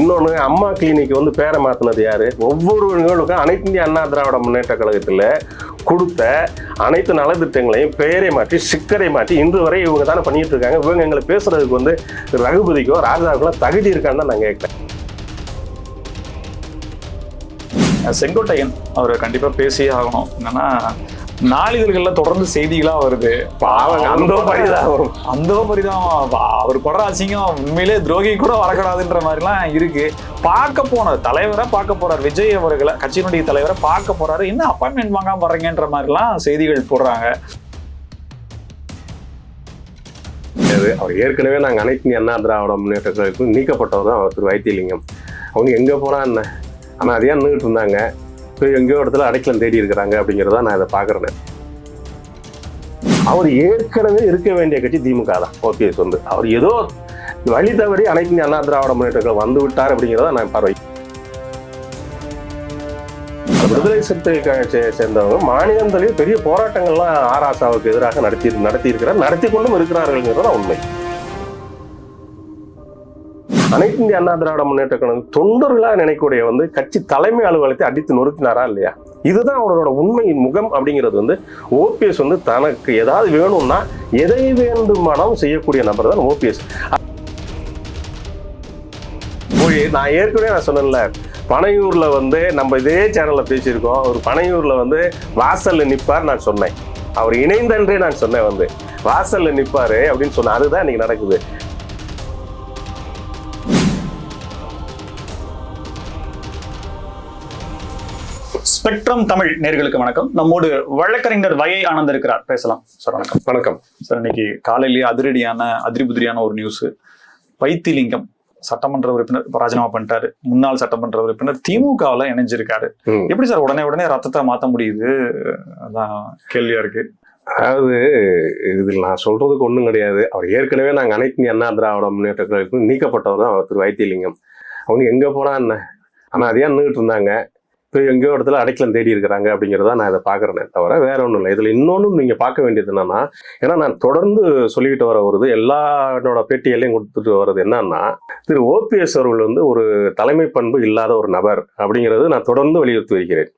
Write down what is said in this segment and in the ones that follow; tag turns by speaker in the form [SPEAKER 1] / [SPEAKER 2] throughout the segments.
[SPEAKER 1] இன்னொன்று அம்மா கிளினிக் வந்து பேரை மாற்றினது யார்? ஒவ்வொரு நிகழ்வுக்கும் அனைத்து இந்திய அண்ணா திராவிட முன்னேற்ற கழகத்தில் கொடுத்த அனைத்து நலத்திட்டங்களையும் பெயரை மாற்றி சிக்கரை மாற்றி இன்று வரை இவங்க தானே பண்ணிட்டு இருக்காங்க. இவங்க எங்களை பேசுறதுக்கு வந்து ரகுபதிக்கோ ராஜாவுக்கோ தகுதி இருக்கான்னு தான் நான் கேட்குறேன்.
[SPEAKER 2] செங்கோட்டையன் அவர் கண்டிப்பாக பேசியே ஆகணும். என்னன்னா நாளிதழ்கள்ல தொடர்ந்து செய்திகளா வருது.
[SPEAKER 1] அந்த பரிதாபம்
[SPEAKER 2] அந்த பரிதாபம் வா- அவர் படுற அசிங்கம் உண்மையிலே துரோகி கூட வரக்கூடாதுன்ற மாதிரிலாம் இருக்கு. பார்க்க போன தலைவரை பார்க்க போறார். விஜய் அவர்களை கட்சியினுடைய தலைவரை பார்க்க போறாரு. என்ன அப்பாயின்மெண்ட் வாங்காம வர்றீங்கன்ற மாதிரிலாம் செய்திகள் போடுறாங்க.
[SPEAKER 1] அவர் ஏற்கனவே நாங்கள் அனைத்து அண்ணா திராவிட முன்னேற்ற நீக்கப்பட்டவர் தான் அவர் திரு வைத்தியலிங்கம். அவங்க எங்கே போனா என்ன? ஆனால் அதே நின்றுட்டு இருந்தாங்க. எங்கேயோ இடத்துல அடைக்கலம் தேடி இருக்கிறாங்க அப்படிங்கிறத நான் இதை பார்க்குறேன். அவர் ஏற்கனவே இருக்க வேண்டிய கட்சி திமுக தான் ஓபிஎஸ் வந்து. அவர் ஏதோ வழி தவறி அனைத்து அண்ணா திராவிட முன்னேற்ற வந்து விட்டார் அப்படிங்கிறத நான் பார்வை. விடுதலை சிறுத்தை கட்சியை சேர்ந்தவங்க மாநிலம் பெரிய போராட்டங்கள்லாம் ஆர் ஆசாவுக்கு எதிராக நடத்தி நடத்தி இருக்கிறார் நடத்தி கொண்டும் இருக்கிறார்கள் உண்மை. அனைத்து இந்திய அண்ணா திராவிட முன்னேற்ற கழகம் தொண்டர்களாக நினைக்கக்கூடிய வந்து கட்சி தலைமை அலுவலகத்தை அடித்து நொறுக்கினாரா இல்லையா? இதுதான் அவரோட உண்மையின் முகம் அப்படிங்கிறது வந்து ஓபிஎஸ் வந்து தனக்கு ஏதாவது வேணும்னா எதை வேண்டுமானாலும் செய்யக்கூடிய நபர் தான் ஓபிஎஸ். போய் நான் ஏற்கனவே நான் சொன்னேன்ல பனையூர்ல வந்து நம்ம இதே சேனல்ல பேசியிருக்கோம். ஒரு பனையூரில் வந்து வாசல்ல நிற்பார் நான் சொன்னேன். அவர் இணைந்தன்றே நான் சொன்னேன் வந்து. வாசல்ல நிற்பார் அப்படின்னு சொன்னேன். அதுதான் இன்னைக்கு நடக்குது.
[SPEAKER 2] ஸ்பெக்ட்ரம் தமிழ் நேர்களுக்கு வணக்கம். நம்மோடு வழக்கறிஞர் வயை ஆனந்த் இருக்கிறார். பேசலாம். சார் வணக்கம்.
[SPEAKER 1] வணக்கம்.
[SPEAKER 2] சார் இன்னைக்கு காலையிலேயே அதிரடியான அதிரிபுதிரியான ஒரு நியூஸ் வைத்திலிங்கம் சட்டமன்ற உறுப்பினர் ராஜினாமா பண்ணிட்டாரு. முன்னாள் சட்டமன்ற உறுப்பினர் திமுகவில் இணைஞ்சிருக்காரு. எப்படி சார் உடனே உடனே ரத்தத்தை மாத்த முடியுது? அதான் கேள்வியா இருக்கு.
[SPEAKER 1] அதாவது இதில் நான் சொல்றதுக்கு ஒன்றும் கிடையாது. அவர் ஏற்கனவே நாங்கள் அனைத்து அண்ணா திராவிட முன்னேற்ற கழகத்துக்கு நீக்கப்பட்டவர் தான் அவர் திரு வைத்தியலிங்கம் அவங்க எங்கே போனா என்ன? ஆனால் அதே நின்றுட்டு இருந்தாங்க? எங்கேயோ இடத்துல அடைக்கலம் தேடி இருக்கிறாங்க அப்படிங்கிறத நான் இதை பார்க்குறேனே தவிர வேற ஒன்றும் இல்லை. இதில் இன்னொன்று நீங்கள் பார்க்க வேண்டியது என்னன்னா ஏன்னா நான் தொடர்ந்து சொல்லிக்கிட்டு வர வருது எல்லா என்னோட கொடுத்துட்டு வர்றது என்னன்னா திரு. ஓபிஎஸ் அவர்கள் வந்து ஒரு தலைமை பண்பு இல்லாத ஒரு நபர் அப்படிங்கிறது நான் தொடர்ந்து வலியுறுத்தி வருகிறேன்.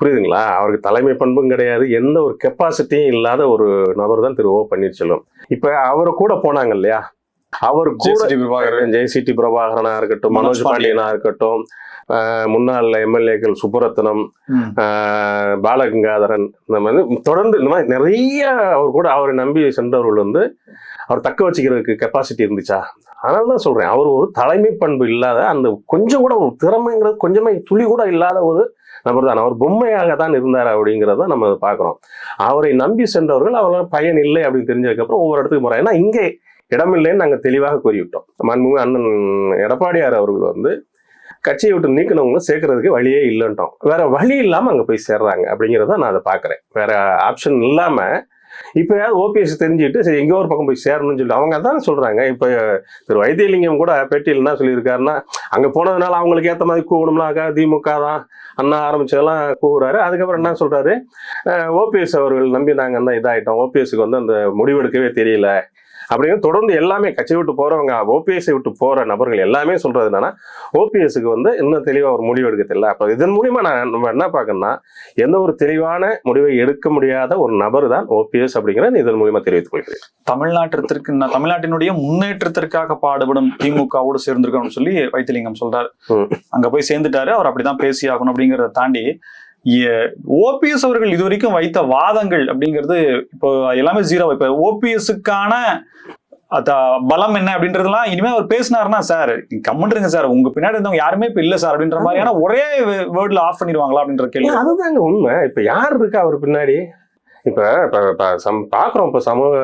[SPEAKER 1] புரியுதுங்களா? அவருக்கு தலைமை பண்பும் கிடையாது எந்த ஒரு கெப்பாசிட்டியும் இல்லாத ஒரு நபர் தான் திரு. ஓ. பன்னீர்செல்வம். இப்ப அவரு கூட போனாங்க இல்லையா? அவர் கூட
[SPEAKER 2] ஜெயஸ்ரீ பிரபாகர்
[SPEAKER 1] ஜெயசிடி பிரபாகரனா இருக்கட்டும்
[SPEAKER 2] மனோஜ்
[SPEAKER 1] பாண்டியனா இருக்கட்டும் முன்னாள் எம்எல்ஏக்கள் சுப்புரத்னம் பாலகங்காதரன் இந்த மாதிரி தொடர்ந்து இந்த மாதிரி நிறைய அவர் கூட அவரை நம்பி சென்றவர்கள் வந்து அவர் தக்க வச்சுக்கிறதுக்கு கெப்பாசிட்டி இருந்துச்சா? அதனால தான் சொல்றேன். அவர் ஒரு தலைமை பண்பு இல்லாத அந்த கொஞ்சம் கூட ஒரு திறமைங்கிறது கொஞ்சமே துளி கூட இல்லாத ஒரு நபர் தான். அவர் பொம்மையாக தான் இருந்தார் அப்படிங்கிறத நம்ம பார்க்குறோம். அவரை நம்பி சென்றவர்கள் அவர்கள் பயன் இல்லை அப்படின்னு தெரிஞ்சதுக்கப்புறம் ஒவ்வொரு இடத்துக்கு போறாங்க. ஏன்னா இங்கே இடமில்லைன்னு நாங்கள் தெளிவாக கூறிவிட்டோம். மாண்புமிகு அண்ணன் எடப்பாடியார் அவர்கள் வந்து கட்சியை விட்டு நீக்கினவங்களும் சேர்க்கறதுக்கு வழியே இல்லைன்ட்டோம். வேற வழி இல்லாம அங்க போய் சேர்றாங்க அப்படிங்கிறத நான் அதை பாக்குறேன் வேற ஆப்ஷன் இல்லாம இப்ப ஓபிஎஸ் தெரிஞ்சுட்டு சரி எங்கேயோ ஒரு பக்கம் போய் சேரணும்னு சொல்லி அவங்க தான் சொல்றாங்க. இப்ப திரு வைத்தியலிங்கம் கூட பேட்டியில் என்ன சொல்லியிருக்காருன்னா அங்க போனதுனால அவங்களுக்கு ஏத்த மாதிரி கூப்பிடும்னாக்கா திமுக தான் அண்ணா ஆரம்பிச்சதெல்லாம் கூவுறாரு. அதுக்கப்புறம் என்ன சொல்றாரு? ஓபிஎஸ் அவர்கள் நம்பி நாங்க தான் இதாயிட்டோம் ஓபிஎஸ்க்கு வந்து அந்த முடிவெடுக்கவே தெரியல. அப்படின்னு தொடர்ந்து எல்லாமே கட்சி விட்டு போறவங்க ஓபிஎஸ்ஐ விட்டு போற நபர்கள் எல்லாமே சொல்றது என்னன்னா ஓபிஎஸ்க்கு வந்து இன்னும் தெளிவா ஒரு முடிவு எடுக்க தெரியல. அப்ப இதன் மூலியமா நான் நம்ம என்ன பார்க்கணும்னா எந்த ஒரு தெளிவான முடிவை எடுக்க முடியாத ஒரு நபர் தான் ஓபிஎஸ் அப்படிங்கிறத இதன் மூலியமா தெரிவித்துக் கொள்கிறேன்.
[SPEAKER 2] தமிழ்நாட்டிற்கு தமிழ்நாட்டினுடைய முன்னேற்றத்திற்காக பாடுபடும் திமுகவோடு சேர்ந்திருக்கணும்னு சொல்லி வைத்திலிங்கம் சொல்றாரு. அங்க போய் சேர்ந்துட்டாரு அவர் அப்படிதான் பேசி ஆகணும் அப்படிங்கறத தாண்டி ஓபிஎஸ் அவர்கள் இதுவரைக்கும் வைத்த வாதங்கள் அப்படிங்கிறது இப்போ எல்லாமே ஜீரோ இப்ப ஓபிஎஸ்க்கான பலம் என்ன அப்படின்றதெல்லாம் இனிமே அவர் பேசினாருன்னா சார் கம்முன்றுங்க சார். உங்க பின்னாடி இருந்தவங்க யாருமே இப்ப இல்ல சார் அப்படின்ற மாதிரியான ஒரே வேர்ட்ல ஆஃப் பண்ணிடுவாங்களா அப்படின்ற கேள்வி.
[SPEAKER 1] அதுதாங்க உண்மை. இப்ப யார் இருக்கா அவர் பின்னாடி? இப்போ இப்போ சம் பார்க்குறோம் இப்போ சமூக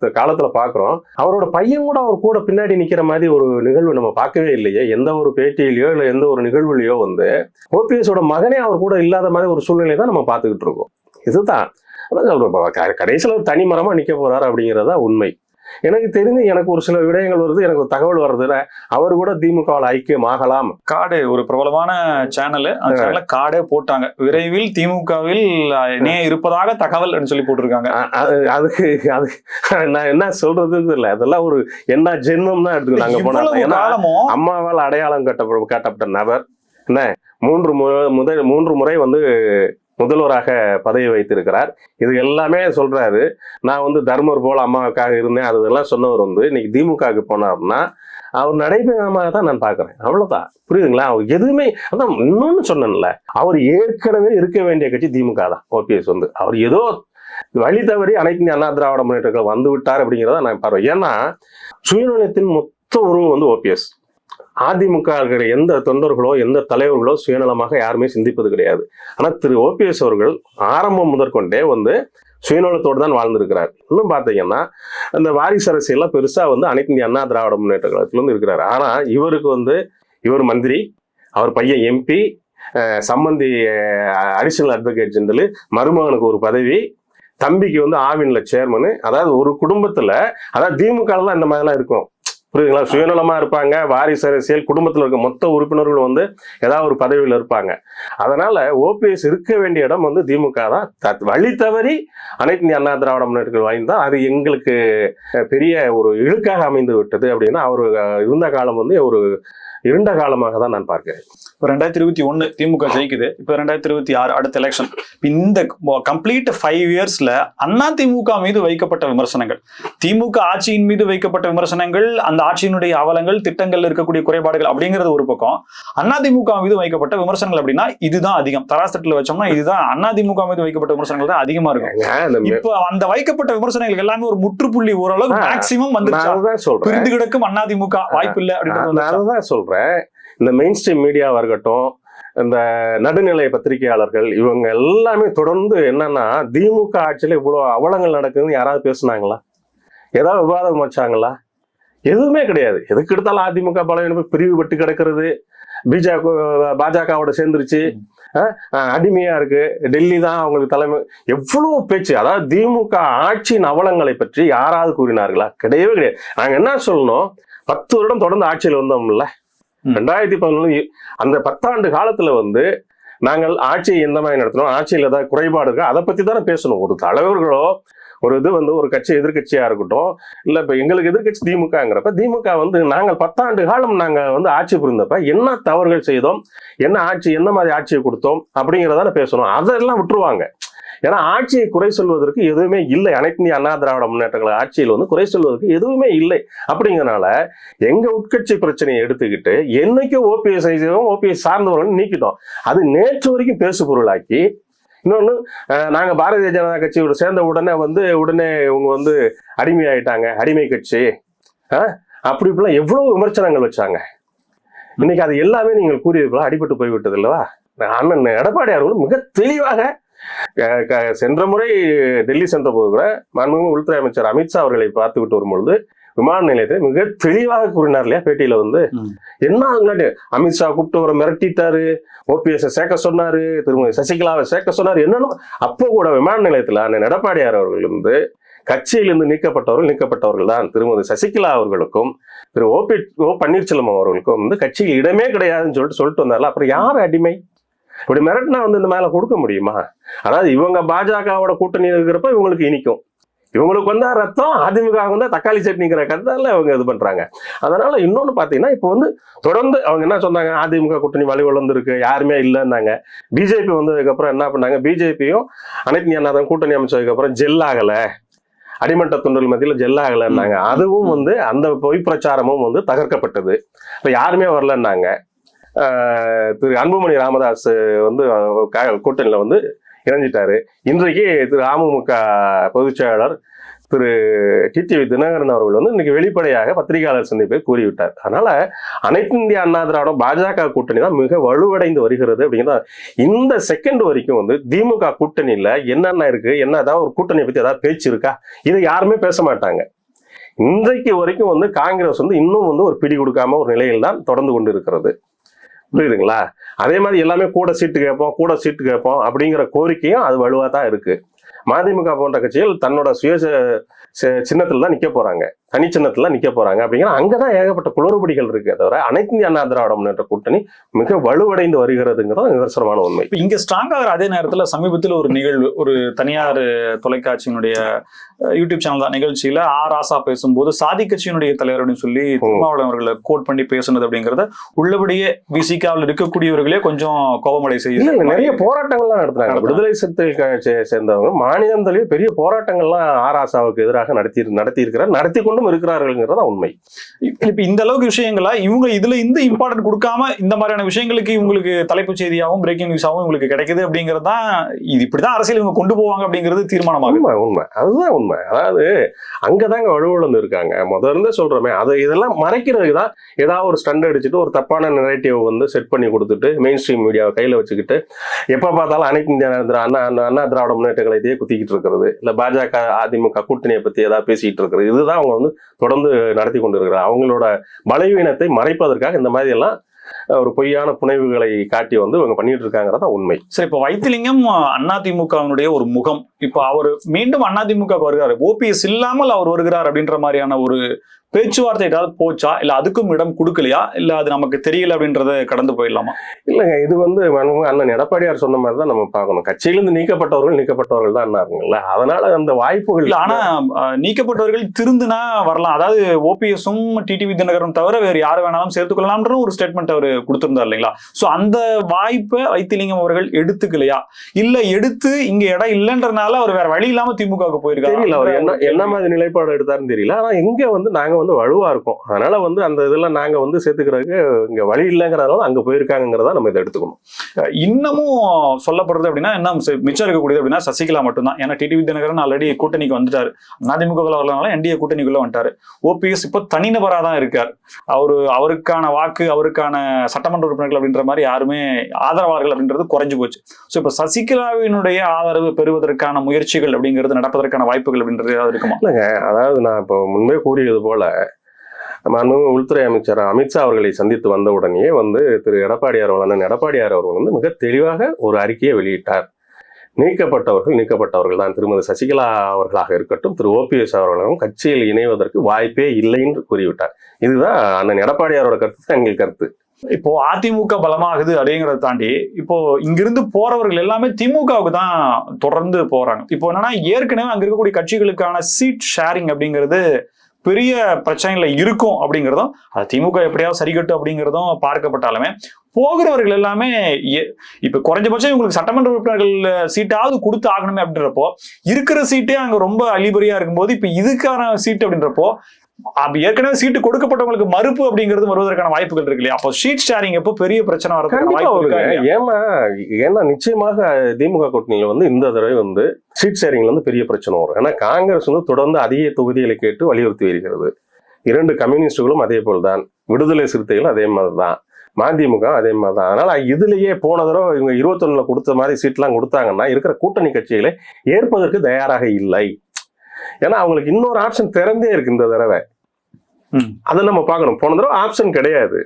[SPEAKER 1] இந்த பார்க்குறோம் அவரோட பையன் கூட அவர் கூட பின்னாடி நிற்கிற மாதிரி ஒரு நிகழ்வு நம்ம பார்க்கவே இல்லையே. எந்த ஒரு பேட்டியிலையோ இல்லை எந்த ஒரு நிகழ்வுலையோ வந்து ஓபிஎஸோட மகனே அவர் கூட இல்லாத மாதிரி ஒரு சூழ்நிலை தான் நம்ம பார்த்துக்கிட்டு இருக்கோம். இதுதான். அதான் சொல்றேன். கடைசியில் க- ஒரு தனி மரமா போகிறார் போறாரு அப்படிங்கறதா உண்மை. எனக்கு தெரிஞ்சு எனக்கு ஒரு சில விடயங்கள் வருது எனக்கு ஒரு தகவல் வருதுல அவர் கூட திமுகவில் ஐக்கியம் ஆகலாம்.
[SPEAKER 2] காடு ஒரு பிரபலமான சேனல் அந்த சேனல்ல காடே போட்டாங்க. விரைவில் திமுகவில் இணைய இருப்பதாக தகவல் சொல்லி போட்டிருக்காங்க.
[SPEAKER 1] அது- அதுக்கு அதுக்கு நான் என்ன சொல்றது இல்லை அதெல்லாம் ஒரு என்ன ஜென்மம் தான் எடுத்துக்கணும் அங்க போனா
[SPEAKER 2] இவ்வளவு
[SPEAKER 1] ஏன்னா
[SPEAKER 2] காலமும்
[SPEAKER 1] அம்மாவால் அடையாளம் கட்ட காட்டப்பட்ட நபர். என்ன? மூன்று முறை முதல் மூன்று முறை வந்து முதல்வராக பதவி வைத்திருக்கிறார். இது எல்லாமே சொல்றாரு. நான் வந்து தர்மர் போல அம்மாவுக்காக இருந்தேன். அது இதெல்லாம் சொன்னவர் வந்து இன்னைக்கு திமுகவுக்கு போனார்னா அவர் நடைபெறமாக தான் நான் பார்க்குறேன். அவ்வளோதான் புரியுதுங்களா? அவர் எதுவுமே அதான் இன்னொன்று சொன்னேன்ல. அவர் ஏற்கனவே இருக்க வேண்டிய கட்சி திமுக தான் ஓபிஎஸ் வந்து. அவர் ஏதோ வழி தவறி அனைத்து அண்ணா திராவிட முன்னேற்றங்கள் வந்து விட்டார் அப்படிங்கிறத நான் பார்வை ஏன்னா சுயநலத்தின் மொத்த உருவம் வந்து ஓபிஎஸ். அதிமுக இருக்கிற எந்த தொண்டர்களோ எந்த தலைவர்களோ சுயநலமாக யாருமே சிந்திப்பது கிடையாது. ஆனால் திரு. ஓபிஎஸ் அவர்கள் ஆரம்பம் முதற்கொண்டே வந்து சுயநலத்தோடு தான் வாழ்ந்திருக்கிறார். இன்னும் பார்த்தீங்கன்னா அந்த வாரிசு அரசியெல்லாம் பெருசாக வந்து அனைத்து இந்திய அண்ணா திராவிட முன்னேற்ற கழகத்திலேருந்து இருக்கிறார். ஆனால் இவருக்கு வந்து இவர் மந்திரி அவர் பையன் எம்பி சம்மந்தி அடிஷனல் அட்வொகேட் ஜெனரல் மருமகனுக்கு ஒரு பதவி தம்பிக்கு வந்து ஆவின்ல சேர்மனு அதாவது ஒரு குடும்பத்தில் அதாவது திமுக தான் இந்த மாதிரிலாம் இருக்கும். புரியுதுங்களா? சுயநலமா இருப்பாங்க. வாரிசு அரசியல் குடும்பத்தில் இருக்க மொத்த உறுப்பினர்கள் வந்து ஏதாவது ஒரு பதவியில் இருப்பாங்க. அதனால ஓபிஎஸ் இருக்க வேண்டிய இடம் வந்து திமுக தான். த- வழி தவறி அனைத்து இந்திய அண்ணா திராவிட முன்னேற்றங்கள் வாய்ந்தால் அது எங்களுக்கு பெரிய ஒரு இழுக்காக அமைந்து விட்டது அப்படின்னா அவர் இருந்த காலம் வந்து ஒரு இருண்ட காலமாக தான் நான் பார்க்கிறேன்.
[SPEAKER 2] இப்போ ரெண்டாயிரத்தி இருபத்தி ஒன்று திமுக ஜெயிக்குது. இப்போ ரெண்டாயிரத்தி இருபத்தி ஆறு அடுத்த எலெக்ஷன் இந்த கம்ப்ளீட் ஃபைவ் இயர்ஸ்ல அண்ணா திமுக மீது வைக்கப்பட்ட விமர்சனங்கள். திமுக ஆட்சியின் மீது வைக்கப்பட்ட விமர்சனங்கள் அந்த ஆட்சியினுடைய அவலங்கள் திட்டங்கள்ல இருக்கக்கூடிய குறைபாடுகள் அப்படிங்கிறது ஒரு பக்கம். அண்ணா திமுக மீது வைக்கப்பட்ட விமர்சனங்கள் அப்படின்னா இதுதான் அதிகம். தராசட்டில் வச்சோம்னா இதுதான். அண்ணா திமுக மீது வைக்கப்பட்ட விமர்சனங்கள் தான் அதிகமா இருக்கும். இப்போ அந்த வைக்கப்பட்ட விமர்சனங்கள் எல்லாமே ஒரு முற்றுப்புள்ளி ஓரளவுக்கு
[SPEAKER 1] ஆ,
[SPEAKER 2] மேக்சிமம் வந்துருச்சா? பிரிந்து கிடக்கும் அண்ணா திமுக வாய்ப்பு இல்லை?
[SPEAKER 1] அதுதான் சொல்றேன். இந்த மெயின் ஸ்ட்ரீம் மீடியாவா இருக்கட்டும் இந்த நடுநிலை பத்திரிகையாளர்கள் இவங்க எல்லாமே தொடர்ந்து என்னன்னா திமுக ஆட்சியில இவ்வளவு அவலங்கள் நடக்குதுன்னு யாராவது பேசுனாங்களா? ஏதாவது விவாதம் வச்சாங்களா? எதுவுமே கிடையாது. எதுக்கு எடுத்தாலும் அதிமுக பலம் பிரிவுபட்டு கிடக்கிறது. பிஜக பாஜகவோட சேர்ந்துருச்சு. அடிமையா இருக்கு. டெல்லி தான் அவங்களுக்கு தலைமை. எவ்வளவு பேச்சு. அதாவது திமுக ஆட்சியின் அவலங்களை பற்றி யாராவது கூறினார்களா? கிடையவே கிடையாது. நாங்க என்ன சொல்லணும்? பத்து வருடம் தொடர்ந்து ஆட்சியில் வந்தோம்ல. ரெண்டாயிரத்தி பதினொன்று அந்த பத்தாண்டு காலத்துல வந்து நாங்கள் ஆட்சியை எந்த மாதிரி நடத்தணும் ஆட்சியில் ஏதாவது குறைபாடு இருக்கா? அதை பத்தி தானே பேசணும். ஒரு தலைவர்களோ ஒரு இது வந்து ஒரு கட்சி எதிர்கட்சியா இருக்கட்டும் இல்ல இப்ப எங்களுக்கு எதிர்க்கட்சி திமுகங்கிறப்ப திமுக வந்து நாங்கள் பத்தாண்டு காலம் நாங்க வந்து ஆட்சி புரிந்தப்ப என்ன தவறுகள் செய்தோம் என்ன ஆட்சி என்ன மாதிரி ஆட்சியை கொடுத்தோம் அப்படிங்கிறதான பேசணும் அதெல்லாம் விட்டுருவாங்க. ஏன்னா ஆட்சியை குறை சொல்வதற்கு எதுவுமே இல்லை. அனைத்து இந்திய அண்ணா திராவிட முன்னேற்றங்கள் ஆட்சியில் வந்து குறை சொல்வதற்கு எதுவுமே இல்லை. அப்படிங்கிறனால எங்க உட்கட்சி பிரச்சனையை எடுத்துக்கிட்டு என்னைக்கும் ஓபிஎஸ் ஓபிஎஸ் சார்ந்தவர்கள் நீக்கிட்டோம். அது நேற்று வரைக்கும் பேசு பொருளாக்கி இன்னொன்று நாங்கள் பாரதிய ஜனதா கட்சியோட சேர்ந்த உடனே வந்து உடனே இவங்க வந்து அடிமை ஆயிட்டாங்க அடிமை கட்சி. அப்படி இப்படிலாம் எவ்வளவு விமர்சனங்கள் வச்சாங்க. இன்னைக்கு அது எல்லாமே நீங்கள் கூறியது அடிபட்டு போய்விட்டது இல்லவா? அண்ணன் எடப்பாடி அவர்கள் மிக தெளிவாக சென்ற முறை டெல்லி சென்ற போது கூட மாண்புமிகு உள்துறை அமைச்சர் அமித்ஷா அவர்களை பார்த்து விட்டு வரும்பொழுது விமான நிலையத்தில் மிக தெளிவாக கூறினார் இல்லையா? பேட்டியில வந்து. என்ன ஆகுனாட்டு அமித்ஷா கூப்பிட்டு அவரை மிரட்டிட்டாரு. ஓபிஎஸ் சேர்க்க சொன்னாரு. திருமதி சசிகலாவை சேர்க்க சொன்னாரு. என்னன்னு அப்போ கூட விமான நிலையத்துல அண்ணன் எடப்பாடியார் அவர்கள் வந்து கட்சியிலிருந்து நீக்கப்பட்டவர்கள் நீக்கப்பட்டவர்கள் தான் திருமதி சசிகலா அவர்களுக்கும் திரு ஓபி ஓ பன்னீர்செல்வம் அவர்களுக்கும் வந்து கட்சியில் இடமே கிடையாதுன்னு சொல்லிட்டு சொல்லிட்டு வந்தார்ல. அப்புறம் யார் அடிமை? இப்படி மிரட்டினா வந்து இந்த மேல கொடுக்க முடியுமா? அதாவது இவங்க பாஜகவோட கூட்டணி இருக்கிறப்ப இவங்களுக்கு இனிக்கும். இவங்களுக்கு வந்தா ரத்தம் அதிமுக வந்தா தக்காளி சட்னிங்கிற கருத்தால அவங்க இது பண்றாங்க. அதனால இன்னொன்னு பாத்தீங்கன்னா இப்போ வந்து தொடர்ந்து அவங்க என்ன சொன்னாங்க? அதிமுக கூட்டணி வலி இருக்கு யாருமே இல்லைன்னாங்க. பிஜேபி வந்ததுக்கு அப்புறம் என்ன பண்ணாங்க? பிஜேபியும் அனைத்து இந்திய அண்ணா திராவிட கூட்டணி அமைச்சதுக்கு அப்புறம் ஜெல் ஆகல. அடிமட்ட தொண்டர்கள் மத்தியில ஜெல் ஆகலைன்னாங்க. அதுவும் வந்து அந்த பொய் பிரச்சாரமும் வந்து தகர்க்கப்பட்டது. இப்ப யாருமே வரலன்னாங்க. திரு அன்புமணி ராமதாஸ் வந்து கூட்டணியில வந்து இணைஞ்சிட்டாரு இன்றைக்கு திரு அமமுக பொதுச் செயலாளர் திரு டிடிவி தினகரன் அவர்கள் வந்து இன்னைக்கு வெளிப்படையாக பத்திரிகையாளர் சந்திப்பை கூறிவிட்டார். அதனால அனைத்து இந்திய அண்ணா திராவிட பாஜக கூட்டணி தான் மிக வலுவடைந்து வருகிறது அப்படிங்கிறத இந்த செகண்ட் வரைக்கும் வந்து திமுக கூட்டணியில என்னென்ன இருக்கு? என்ன ஏதாவது ஒரு கூட்டணியை பத்தி ஏதாவது பேச்சு இருக்கா? இதை யாருமே பேச மாட்டாங்க. இன்றைக்கு வரைக்கும் வந்து காங்கிரஸ் வந்து இன்னும் வந்து ஒரு பிடி கொடுக்காம ஒரு நிலையில் தான் தொடர்ந்து கொண்டு இருக்கிறது புரியுதுங்களா? அதே மாதிரி எல்லாமே கூட சீட்டு கேட்போம் கூட சீட்டு கேட்போம் அப்படிங்கிற கோரிக்கையும் அது வலுவாக தான் இருக்குது மதிமுக போன்ற கட்சிகள் தன்னோட சுய சின்னத்தில் தான் நிற்க போகிறாங்க தனிச்சின்னத்துல நிக்க போறாங்க. அப்படிங்கிற அங்கதான் ஏகப்பட்ட குளறுபடிகள் இருக்கு தவிர அனைத்து இந்திய அண்ணா திராவிட முன்னேற்ற கூட்டணி மிக வலுவடைந்து வருகிறதுங்கிறது நிதர்சனமான உண்மை.
[SPEAKER 2] இப்ப இங்க ஸ்ட்ராங் ஆகிற அதே நேரத்துல சமீபத்தில் ஒரு நிகழ்வு ஒரு தனியார் தொலைக்காட்சியினுடைய யூடியூப் சேனல் தான் நிகழ்ச்சியில ஆ ராசா பேசும்போது சாதி கட்சியினுடைய தலைவர் அப்படின்னு சொல்லி திருமாவளவன் அவர்களை கோட் பண்ணி பேசுனது அப்படிங்கறத உள்ளபடியே விசிகாவில் இருக்கக்கூடியவர்களே கொஞ்சம் கோபமடை செய்யுது
[SPEAKER 1] நிறைய போராட்டங்கள்லாம் நடத்துறாங்க.
[SPEAKER 2] நடத்துறாங்க.
[SPEAKER 1] விடுதலை சிறுத்தைகள் சேர்ந்தவங்க மாநிலம் தழுவிய பெரிய போராட்டங்கள்லாம் ஆராசாவுக்கு எதிராக நடத்தி நடத்தி இருக்கிறார் நடத்தி கொண்டும் இருக்கிறார்கள்ங்கிறதா உண்மை.
[SPEAKER 2] இப்ப இந்த அளவுக்கு விஷயங்களா? இவங்க இதுல இந்த இம்பார்ட்டன்ட் கொடுக்காம இந்த மாதிரியான விஷயங்களுக்கு இவங்களுக்கு தலைப்புச் செய்தியாகவும் பிரேக்கிங் நியூஸாகவும் இவங்களுக்கு கிடைக்குது அப்படிங்கிறது தான் இது இப்படிதான் அரசியல் இவங்க கொண்டு போவாங்க அப்படிங்கிறது தீர்மானமாகும்
[SPEAKER 1] உண்மை உண்மை. அதுதான் உண்மை. அதாவது அங்கதாங்க வலுவிழந்து இருக்காங்க. முதல்ல இருந்தே சொல்றோமே அது இதெல்லாம் மறைக்கிறதுக்கு தான் ஏதாவது ஒரு ஸ்டண்ட் அடிச்சுட்டு ஒரு தப்பான நெரேட்டிவ் வந்து செட் பண்ணி கொடுத்துட்டு மெயின் ஸ்ட்ரீம் மீடியாவை கையில வச்சுக்கிட்டு எப்ப பார்த்தாலும் அனைத்து இந்திய அண்ணா திரா- அண்ணா அண்ணா- அண்ணா திராவிட முன்னேற்ற கழகத்தையே குத்திக்கிட்டு இருக்கிறது. இல்ல பாஜக அதிமுக கூட்டணியை பத்தி ஏதாவது பேசிக்கிட்டு இருக்கிறது. இதுதான் அவங்க வந்து தொடர்ந்து நடத்தி கொண்டிருக்கிறார். அவங்களோட பலவீனத்தை மறைப்பதற்காக இந்த மாதிரி எல்லாம் ஒரு பொய்யான புனைவுகளை காட்டி வந்து இவங்க பண்ணிட்டு இருக்காங்கிறதா உண்மை.
[SPEAKER 2] சரி இப்ப வைத்திலிங்கம் அதிமுகவினுடைய ஒரு முகம். இப்ப அவர் மீண்டும் அதிமுக வருகிறார். ஓபிஎஸ் இல்லாமல் அவர் வருகிறார் அப்படின்ற மாதிரியான ஒரு பேச்சுவார்த்தை ஏதாவது போச்சா? இல்ல அதுக்கும் இடம் கொடுக்கலையா? இல்ல அது நமக்கு தெரியல அப்படின்றத கடந்து போயிடலாமா?
[SPEAKER 1] இல்லைங்க இது வந்து அண்ணன் எடப்பாடியார் சொன்ன மாதிரி தான் நம்ம பார்க்கணும். கட்சியிலிருந்து நீக்கப்பட்டவர்கள் நீக்கப்பட்டவர்கள் தான் இருந்தாருங்கல்ல அதனால அந்த வாய்ப்புகள்
[SPEAKER 2] இல்ல ஆனா அஹ், நீக்கப்பட்டவர்கள் திருந்துனா வரலாம். அதாவது ஓபிஎஸும் டிடிவி தினகரும் தவிர வேறு யார் வேணாலும் சேர்த்துக்கொள்ளலாம்ன்ற ஒரு ஸ்டேட்மெண்ட் அவர் கொடுத்திருந்தார் இல்லைங்களா? சோ அந்த வாய்ப்பை வைத்திலிங்கம் அவர்கள் எடுத்துக்கலையா? இல்ல எடுத்து இங்க இடம் இல்லைன்றனால அவர் வேற வழி இல்லாம திமுகவுக்கு
[SPEAKER 1] தெரியல அவர் என்ன என்ன
[SPEAKER 2] போயிருக்காரு
[SPEAKER 1] மாதிரி நிலைப்பாடு எடுத்தாருன்னு தெரியல. ஆனா இங்க வந்து நாங்க வந்து வலுவா இருக்கோம். அதனால வந்து அந்த இதெல்லாம் நாங்க வந்து சேர்த்துக்கிறதுக்கு இங்க வழி இல்லைங்கிறதால அங்க போயிருக்காங்கிறதா நம்ம இதை எடுத்துக்கணும்.
[SPEAKER 2] இன்னமும் சொல்லப்படுறது அப்படின்னா என்ன மிச்ச- மிச்சம் இருக்கக்கூடியது அப்படின்னா சசிகலா மட்டும்தான். ஏன்னா டிடிவி தினகரன் ஆல்ரெடி கூட்டணிக்கு வந்துட்டாரு. அதிமுக வரலனால என்டிஏ கூட்டணிக்குள்ள வந்துட்டாரு. ஓபிஎஸ் இப்போ தனிநபரா தான் இருக்கார். அவரு அவருக்கான வாக்கு அவருக்கான சட்டமன்ற உறுப்பினர்கள் அப்படின்ற மாதிரி யாருமே ஆதரவாளர்கள் அப்படின்றது குறைஞ்சு போச்சு. ஸோ இப்போ சசிகலாவினுடைய ஆதரவு பெறுவதற்கான முயற்சிகள் அப்படிங்கிறது நடப்பதற்கான வாய்ப்புகள் அப்படின்றது ஏதாவது இருக்குமா?
[SPEAKER 1] அதாவது நான் இப்போ முன்பே கூறியது போல மாண்புமிகு உள்துறை அமைச்சர் அமித்ஷா அவர்களை சந்தித்து வந்த உடனேயே வந்து திரு எடப்பாடியார் அண்ணன் எடப்பாடியார் அவர்கள் வந்து மிக தெளிவாக ஒரு அறிக்கையை வெளியிட்டார். நீக்கப்பட்டவர்கள் நீக்கப்பட்டவர்கள் தான். திருமதி சசிகலா அவர்களாக இருக்கட்டும் திரு ஓபிஎஸ் அவர்களும் கட்சியில் இணைவதற்கு வாய்ப்பே இல்லை என்று கூறிவிட்டார். இதுதான் அண்ணன் எடப்பாடியாரோட கருத்து தான் எங்கள் கருத்து.
[SPEAKER 2] இப்போ அதிமுக பலமாகுது அப்படிங்கிறத தாண்டி இப்போ இங்கிருந்து போறவர்கள் எல்லாமே திமுகவுக்கு தான் தொடர்ந்து போறாங்க. இப்போ என்னன்னா ஏற்கனவே அங்க இருக்கக்கூடிய கட்சிகளுக்கான சீட் ஷேரிங் அப்படிங்கிறது பெரிய பிரச்சனைகள் இருக்கும் அப்படிங்கிறதும் அது திமுக எப்படியாவது சரிக்கட்டும் அப்படிங்கிறதும் பார்க்கப்பட்டாலுமே போகிறவர்கள் எல்லாமே இப்ப குறைஞ்சபட்சம் இவங்களுக்கு சட்டமன்ற உறுப்பினர்கள் சீட்டாவது கொடுத்து ஆகணுமே அப்படின்றப்போ இருக்கிற சீட்டே அங்க ரொம்ப அழிபறியா இருக்கும்போது இப்ப இதுக்கான சீட் அப்படின்றப்போ அப்ப ஏற்கனவே சீட்டு கொடுக்கப்பட்டவங்களுக்கு மறுப்பு அப்படிங்கிறது வருவதற்கான வாய்ப்புகள் இருக்கு இல்லையா? அப்போ ஷீட் ஷேரிங் எப்போ பெரிய பிரச்சனை வரதுக்கான வாய்ப்பு?
[SPEAKER 1] ஏன்னா ஏன்னா நிச்சயமாக திமுக கூட்டணியில வந்து இந்த தடவை வந்து சீட் ஷேரிங்ல வந்து பெரிய பிரச்சனை வரும். ஏன்னா காங்கிரஸ் வந்து தொடர்ந்து அதிக தொகுதிகளை கேட்டு வலியுறுத்தி வருகிறது. இரண்டு கம்யூனிஸ்டுகளும் அதே போல்தான் விடுதலை சிறுத்தைகளும் அதே மாதிரி தான். மதிமுக அதே மாதிரி தான். அதனால இதுலயே போன தடவை இவங்க இருபத்தொன்னுல கொடுத்த மாதிரி சீட்லாம் கொடுத்தாங்கன்னா இருக்கிற கூட்டணி கட்சிகளை ஏற்பதற்கு தயாராக இல்லை. ஏன்னா அவங்களுக்கு இன்னொரு ஆப்ஷன் திறந்தே இருக்கு இந்த தடவை. அதை நம்ம பார்க்கணும். போன தடவை ஆப்ஷன் கிடையாது.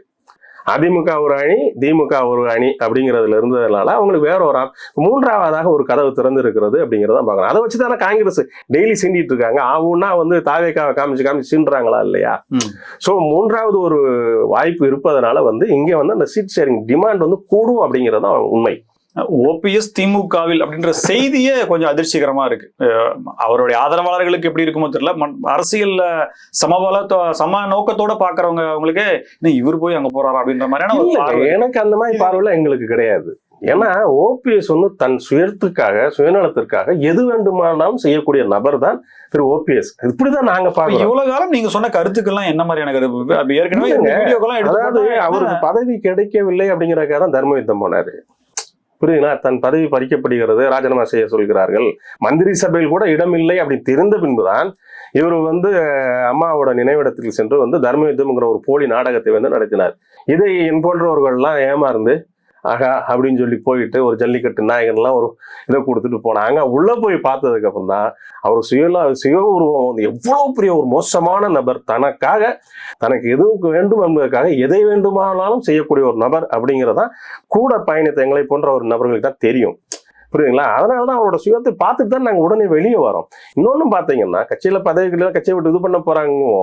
[SPEAKER 1] அதிமுக ஒரு அணி திமுக ஒரு அணி அப்படிங்கிறதுல இருந்ததுனால அவங்களுக்கு வேற ஒரு மூன்றாவதாக ஒரு கதவு திறந்து இருக்கிறது அப்படிங்கிறத பார்க்கணும். அதை வச்சு தானே காங்கிரஸ் டெய்லி சீண்டிட்டு இருக்காங்க. ஆகும்னா வந்து தாவேக்காவை காமிச்சு காமிச்சு சீண்டுறாங்களா இல்லையா. ஸோ மூன்றாவது ஒரு வாய்ப்பு இருப்பதனால வந்து இங்க வந்து அந்த சீட் ஷேரிங் டிமாண்ட் வந்து கூடும் அப்படிங்கிறது தான் உண்மை.
[SPEAKER 2] ஓபிஎஸ் திமுகவில் அப்படின்ற செய்தியே கொஞ்சம் அதிர்ச்சிகரமா இருக்கு. அவருடைய ஆதரவாளர்களுக்கு எப்படி இருக்குமோ தெரியல. அரசியல்ல சமபல சம நோக்கத்தோட பாக்குறவங்க அவங்களுக்கு இவர் போய் அங்க போறாரா? அப்படின்ற மாதிரியான.
[SPEAKER 1] எனக்கு அந்த மாதிரி பார்வையில எங்களுக்கு கிடையாது. ஏன்னா ஓபிஎஸ் வந்து தன் சுயத்துக்காக சுயநலத்திற்காக எது வேண்டுமானாலும் செய்யக்கூடிய நபர் தான் திரு ஓபிஎஸ் இப்படிதான் நாங்க பார்க்கிறோம்.
[SPEAKER 2] இவ்வளவு காலம் நீங்க சொன்ன கருத்துக்கெல்லாம் என்ன மாதிரியான கருத்து? ஏற்கனவே
[SPEAKER 1] அதாவது அவருக்கு? பதவி கிடைக்கவில்லை அப்படிங்கறதுக்காக தான் தர்ம யுத்தம் போனாரு. புரியுதுங்களா? தன் பதவி பறிக்கப்படுகிறது ராஜினாமா செய்ய சொல்கிறார்கள். மந்திரி சபையில் கூட இடமில்லை அப்படி தெரிந்த பின்புதான் இவர் வந்து அம்மாவோட நினைவிடத்தில் சென்று வந்து தர்ம யுத்தம்ங்கிற ஒரு போலி நாடகத்தை வந்து நடத்தினார். இதை என் போன்றவர்கள்லாம் ஏமாந்து ஆகா அப்படின்னு சொல்லி போயிட்டு ஒரு ஜல்லிக்கட்டு நாயகன்லாம் ஒரு இதை கொடுத்துட்டு போனாங்க. உள்ளே போய் பார்த்ததுக்கப்புறம் தான் அவர் சுயலா சுய உருவம் வந்து எவ்வளோ பெரிய ஒரு மோசமான நபர். தனக்காக தனக்கு எதுவுக்கு வேண்டும் என்பதற்காக எதை வேண்டுமானாலும் செய்யக்கூடிய ஒரு நபர் அப்படிங்கிறதா கூட பயணித்த எங்களை போன்ற ஒரு நபர்களுக்கு தான் தெரியும். புரியுதுங்களா? அதனால தான் அவரோட சுயத்தை பார்த்துட்டு தான் நாங்கள் உடனே வெளியே வரோம். இன்னொன்னு பார்த்தீங்கன்னா கட்சியில் பதவிகளில் கட்சியை விட்டு இது பண்ண போறாங்கோ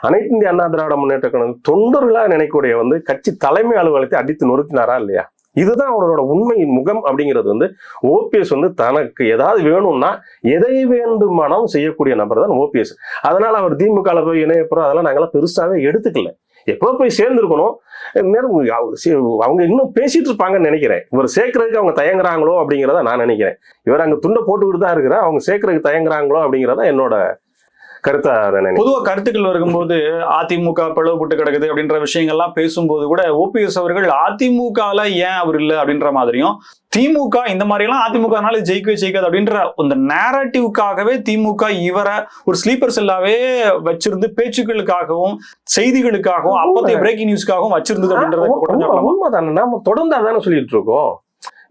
[SPEAKER 1] அனைத்து இந்திய அண்ணா திராவிட முன்னேற்ற கழகம் தொண்டர்களாக நினைக்கக்கூடிய வந்து கட்சி தலைமை அலுவலகத்தை அடித்து நொறுக்கினாரா இல்லையா? இதுதான் அவரோட உண்மையின் முகம் அப்படிங்கிறது வந்து ஓபிஎஸ் வந்து தனக்கு ஏதாவது வேணும்னா எதை வேண்டுமானாலும் செய்யக்கூடிய நபர் தான் ஓபிஎஸ். அதனால அவர் திமுக போய் இணையப்புறம் அதெல்லாம் நாங்களாம் பெருசாவே எடுத்துக்கல. எப்போ போய் சேர்ந்துருக்கணும்? நேரம் அவங்க சே- அவங்க இன்னும் பேசிட்டு இருப்பாங்கன்னு நினைக்கிறேன். இவர் சேர்க்கறதுக்கு அவங்க தயங்குறாங்களோ அப்படிங்கிறத நான் நினைக்கிறேன். இவர் அங்கே துண்டை போட்டுக்கிட்டு தான் இருக்கிற அவங்க சேர்க்கறதுக்கு தயங்குறாங்களோ அப்படிங்கிறத என்னோட கருத்தா
[SPEAKER 2] பொதுவா கருத்துக்கள் வரும்போது அதிமுக பிளவுபட்டு கிடக்குது அப்படின்ற விஷயங்கள்லாம் பேசும்போது கூட ஓபிஎஸ் அவர்கள் அதிமுகல ஏன் அவர் இல்ல அப்படின்ற மாதிரியும் திமுக இந்த மாதிரி எல்லாம் அதிமுகனால ஜெயிக்கவே ஜெயிக்காது அப்படின்ற அந்த நேரட்டிவ்காகவே திமுக இவரை ஒரு ஸ்லீப்பர் செல்லாவே வச்சிருந்து பேச்சுக்களுக்காகவும் செய்திகளுக்காகவும் அப்போதைய பிரேக்கிங் நியூஸ்க்காகவும் வச்சிருந்தது அப்படின்றத
[SPEAKER 1] உண்மை-
[SPEAKER 2] குற்றஞ்சாட்டலாமா?
[SPEAKER 1] உண்மைதானே? நாம தொடர்ந்து அதானே சொல்லிட்டு இருக்கோம்.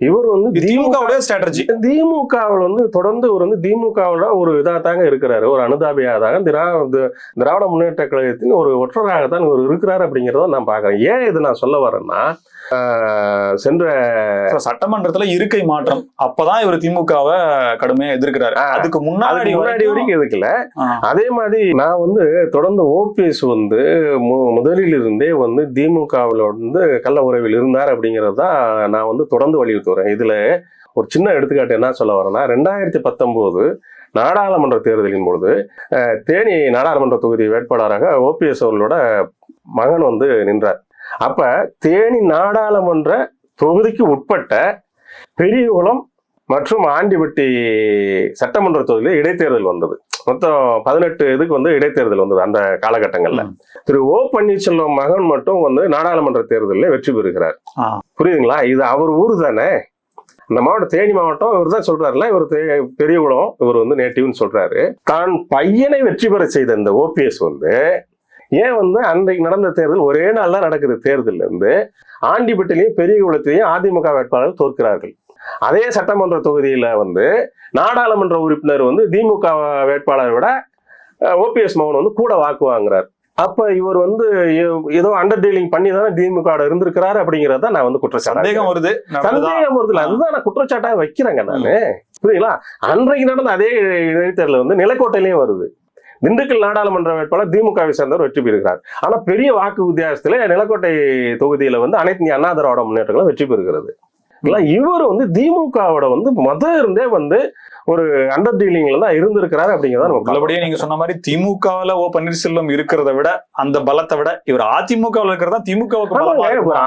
[SPEAKER 1] இவர் வந்து
[SPEAKER 2] திமுகவுடைய ஸ்ட்ராட்டஜி
[SPEAKER 1] திமுகவில் வந்து தொடர்ந்து இவர் வந்து திமுகவோட ஒரு இதாக தாங்க இருக்கிறாரு. ஒரு அனுதாபியாக தாங்க திராவிட முன்னேற்ற கழகத்தின் ஒரு ஒற்றராகத்தான் இவர் இருக்கிறார் அப்படிங்கிறத நான் பார்க்குறேன். ஏன் இது நான் சொல்ல வரேன்னா சென்ற
[SPEAKER 2] சட்டமன்றத்துல இருக்கை மாற்றம். அப்பதான் இவர் திமுகவை கடுமையா எதிர்க்கிறாரு. அதுக்கு முன்னாடி
[SPEAKER 1] முன்னாடி
[SPEAKER 2] வரைக்கும்
[SPEAKER 1] எதுக்கல. அதே மாதிரி நான் வந்து தொடர்ந்து ஓபிஎஸ் வந்து முதலில் இருந்தே வந்து திமுகவில் வந்து கள்ள உறவில் இருந்தார் அப்படிங்கிறது தான் நான் வந்து தொடர்ந்து வலியுறுத்தி வரேன் இதுல ஒரு சின்ன எடுத்துக்காட்டு என்ன சொல்ல வரேன்னா ரெண்டாயிரத்தி பத்தொன்பது நாடாளுமன்ற தேர்தலின் பொழுது தேனி நாடாளுமன்ற தொகுதி வேட்பாளராக ஓபிஎஸ் அவர்களோட மகன் வந்து நின்றார். அப்ப தேனி நாடாளுமன்ற தொகுதிக்கு உட்பட்ட பெரியகுளம் மற்றும் ஆண்டிபட்டி சட்டமன்ற தொகுதியில் இடைத்தேர்தல் வந்தது. மொத்தம் பதினெட்டு இதுக்கு வந்து இடைத்தேர்தல் வந்தது அந்த காலகட்டங்கள்ல. திரு ஓ பன்னீர்செல்வம் மகன் மட்டும் வந்து நாடாளுமன்ற தேர்தலில் வெற்றி பெறுகிறார். புரியுதுங்களா? இது அவர் ஊர் தானே? இந்த மாவட்டம் தேனி மாவட்டம் இவர் தான் சொல்றாருல இவர் தே- பெரியகுளம் இவர் வந்து நேட்டிவ்னு சொல்றாரு. தான் பையனை வெற்றி பெற செய்த இந்த ஓபிஎஸ் வந்து ஏன் வந்து அன்றைக்கு நடந்த தேர்தல் ஒரே நாள் தான் நடக்குது தேர்தல் இருந்து ஆண்டிப்பட்டிலையும் பெரியகுளத்திலையும் அதிமுக வேட்பாளர்கள் தோற்கிறார்கள். அதே சட்டமன்ற தொகுதியில வந்து நாடாளுமன்ற உறுப்பினர் வந்து திமுக வேட்பாளரை விட ஓபிஎஸ் மோகன் வந்து கூட வாக்கு வாங்குறார். அப்ப இவர் வந்து ஏதோ அண்டர் டீலிங் பண்ணி தானே திமுக இருந்திருக்கிறாரு அப்படிங்கறத நான் வந்து குற்றச்சாட்டு
[SPEAKER 2] சந்தேகம் வருது?
[SPEAKER 1] சந்தேகம் வருதுல அதுதான் நான் குற்றச்சாட்டா வைக்கிறேங்க நானு. புரியுங்களா அன்றைக்கு நடந்த அதே இடைத்தேர்தல் வந்து நிலக்கோட்டையிலயும் வருது. திண்டுக்கல் நாடாளுமன்ற வேட்பாளர் திமுகவை சேர்ந்தவர் வெற்றி பெறுகிறார். ஆனா பெரிய வாக்கு வித்தியாசத்துல நிலக்கோட்டை தொகுதியில வந்து அனைத்து அண்ணா திராவிட முன்னேற்றங்களும் வெற்றி பெறுகிறது. இவர் வந்து திமுகவோட வந்து மதம் இருந்தே வந்து ஒரு அண்டர் டீலிங்ல தான் இருந்திருக்கிறாரு அப்படிங்கிறத நம்ம.
[SPEAKER 2] உள்ளபடியே நீங்க சொன்ன மாதிரி திமுகவுல ஓ பன்னீர்செல்வம் இருக்கிறத விட அந்த பலத்தை விட இவர் அதிமுகவுல இருக்கிறதா திமுகவுக்கு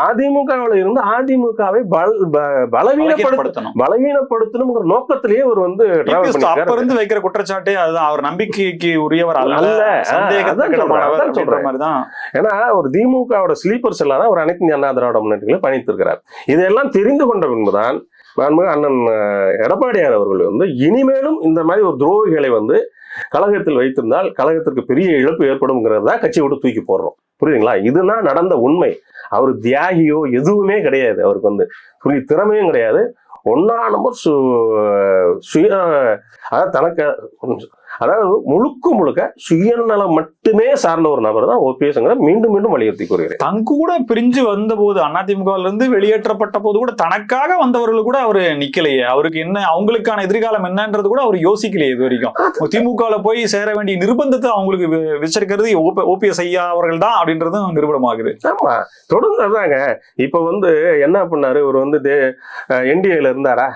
[SPEAKER 1] அதிமுகவில் இருந்து அதிமுகவை
[SPEAKER 2] பலவீனப்படுத்தணும்.
[SPEAKER 1] பலவீனப்படுத்தணுங்கிற நோக்கத்திலேயே இவர் வந்து
[SPEAKER 2] அப்ப. இருந்து வைக்கிற குற்றச்சாட்டே அதுதான் அவர் நம்பிக்கைக்கு உரியவர் அல்ல. மாதிரிதான்
[SPEAKER 1] ஏன்னா ஒரு திமுகவோட ஸ்லீப்பர் செல்லாக தான் ஒரு அனைத்து அண்ணா திராவிட முன்னேற்றங்களை பயணித்திருக்கிறார் இதெல்லாம் தெரிந்து கொண்ட பின்புதான் மாண்புமிகு அண்ணன் எடப்பாடியார் அவர்கள் வந்து இனிமேலும் இந்த மாதிரி ஒரு துரோகிகளை வந்து கழகத்தில் வைத்திருந்தால் கழகத்திற்கு பெரிய இழப்பு ஏற்படும்ங்கிறது தான் கட்சியை விட்டு தூக்கி போடுறோம். புரியுதுங்களா? இதுதான் நடந்த உண்மை. அவர் தியாகியோ எதுவுமே கிடையாது. அவருக்கு வந்து சொல்லி திறமையும் கிடையாது. ஒன்னா நம்பர் சு சுய அதாவது தனக்கு அதாவது முழுக்க முழுக்க சுயநலம் மட்டுமே சார்ந்த ஒரு நபர் தான் ஓபிஎஸ்ங்கிற மீண்டும் மீண்டும் வலியுறுத்தி கூறுகிறேன்.
[SPEAKER 2] தன் கூட பிரிஞ்சு வந்த போது அதிமுகவுல இருந்து வெளியேற்றப்பட்ட போது கூட தனக்காக வந்தவர்கள் கூட அவரு நிக்கலையே. அவருக்கு என்ன அவங்களுக்கான எதிர்காலம் என்னன்றது கூட அவர் யோசிக்கலையே இது வரைக்கும். திமுகவுல போய் சேர வேண்டிய நிர்பந்தத்தை அவங்களுக்கு வி- விதிச்சிருக்கிறது ஓபிஎஸ் ஐயா அவர்கள் தான் அப்படின்றதும் நிரூபணமாகுது.
[SPEAKER 1] ஆமா தொடர்ந்து அதாங்க இப்ப வந்து என்ன பண்ணாரு? இவர் வந்து என்டிஏல இருந்தாரா?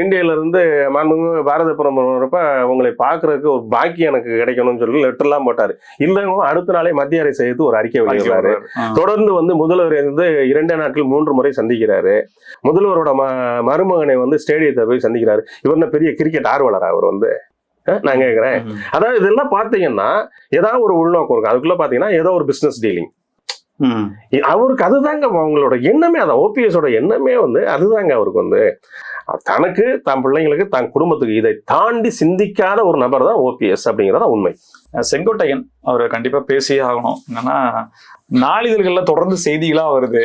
[SPEAKER 1] என்டிஏல இருந்து மாண்புமிகு பாரத பிரதமர் உங்களை பாக்குறதுக்கு ஒரு பாக்கியம் எனக்கு கிடைக்கணும்னு சொல்லி லெட்டர் எல்லாம் போட்டாரு. இல்லைங்க அடுத்த நாளே மத்திய அரசு எடுத்து ஒரு அறிக்கை வெளியிடுறாரு. தொடர்ந்து வந்து முதல்வர் வந்து இரண்டு நாட்கள் மூன்று முறை சந்திக்கிறாரு. முதல்வரோட ம மருமகனை வந்து ஸ்டேடியத்தை போய் சந்திக்கிறாரு. இவர் பெரிய கிரிக்கெட் ஆர்வலரா அவர் வந்து? நான் கேட்கிறேன். அதாவது இதெல்லாம் பாத்தீங்கன்னா ஏதாவது ஒரு உள்நோக்கம் இருக்கும் அதுக்குள்ள பாத்தீங்கன்னா ஏதோ ஒரு பிசினஸ் டீலிங். அவருக்கு அதுதாங்க அவங்களோட எண்ணமே அதான் ஓபிஎஸோட எண்ணமே வந்து அதுதாங்க அவருக்கு வந்து. தனக்கு தன் பிள்ளைங்களுக்கு தன் குடும்பத்துக்கு இதை தாண்டி சிந்திக்காத ஒரு நபர் தான் ஓபிஎஸ் அப்படிங்கிறத உண்மை.
[SPEAKER 2] செங்கோட்டையன் அவர் கண்டிப்பா பேசியே ஆகணும். என்னன்னா நாளிதழ்கள்ல தொடர்ந்து செய்திகளா வருது.